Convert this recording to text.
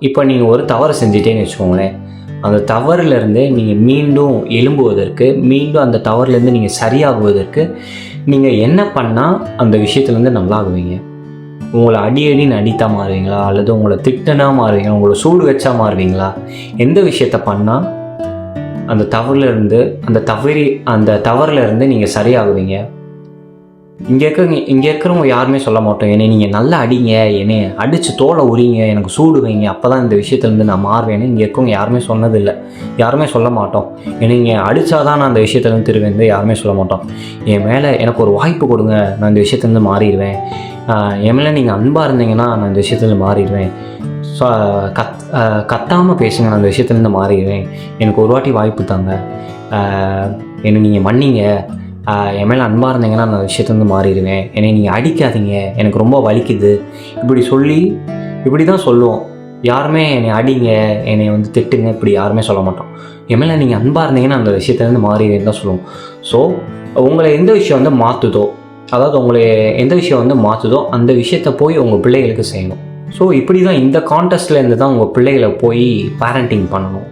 இப்போ நீங்கள் ஒரு தவறு செஞ்சிட்டேன்னு வச்சுக்கோங்களேன். அந்த தவறுலேருந்து நீங்கள் மீண்டும் எழும்புவதற்கு மீண்டும் அந்த தவறுலேருந்து நீங்கள் சரியாகுவதற்கு நீங்கள் என்ன பண்ணால் அந்த விஷயத்துலேருந்து நல்லாகுவீங்க? உங்களை அடி அடின்னு அடித்தா மாறுவீங்களா? அல்லது உங்களை திட்டனா மாறுவீங்களா? உங்களை சூடு வச்சா மாறுவீங்களா? எந்த விஷயத்த பண்ணால் அந்த தவறுலேருந்து அந்த தவறி அந்த தவறுலேருந்து நீங்கள் சரியாகுவீங்க? இங்கே இருக்கிறவங்க இங்கே இருக்கிறவங்க யாருமே சொல்ல மாட்டோம். என்னை நீங்கள் நல்லா அடிங்க என்னை அடித்து தோலை உரிங்க எனக்கு சூடு வைங்க. அப்போ தான் இந்த விஷயத்துலேருந்து நான் மாறுவேன்னு இங்கே இருக்கவங்க யாருமே சொன்னதில்லை. யாருமே சொல்ல மாட்டோம். என்னை நீங்கள் அடித்தாதான் நான் அந்த விஷயத்துலேருந்து திருவேன் யாருமே சொல்ல மாட்டோம். என் மேலே எனக்கு ஒரு வாய்ப்பு கொடுங்க நான் இந்த விஷயத்துலேருந்து மாறிடுவேன். என் மேலே நீங்கள் அன்பாக இருந்தீங்கன்னா நான் இந்த விஷயத்துலேருந்து மாறிடுவேன். ஸோ கத் கத்தாமல் பேசுங்க நான் அந்த விஷயத்துலேருந்து மாறிடுவேன். எனக்கு ஒரு வாட்டி வாய்ப்பு தாங்க. என்னை நீங்கள் மன்னிங்க. என் மேலே அன்பாக இருந்தீங்கன்னா நான் அந்த விஷயத்துலேருந்து மாறிடுவேன். என்னை நீங்கள் அடிக்காதீங்க. எனக்கு ரொம்ப வலிக்குது. இப்படி சொல்லி இப்படி தான் சொல்லுவோம். யாருமே என்னை அடிங்க என்னை வந்து திட்டுங்க இப்படி யாருமே சொல்ல மாட்டோம். என் மேலே நீங்கள் அன்பாக இருந்தீங்கன்னா அந்த விஷயத்துலேருந்து மாறிடுவேன் தான் சொல்லுவோம். ஸோ உங்களை எந்த விஷயம் வந்து மாற்றுதோ அதாவது உங்களை எந்த விஷயம் வந்து மாற்றுதோ அந்த விஷயத்த போய் உங்கள் பிள்ளைகளுக்கு செய்யணும். ஸோ இப்படி தான் இந்த கான்டெஸ்ட்லேருந்து தான் உங்கள் பிள்ளைகளை போய் பேரண்டிங் பண்ணணும்.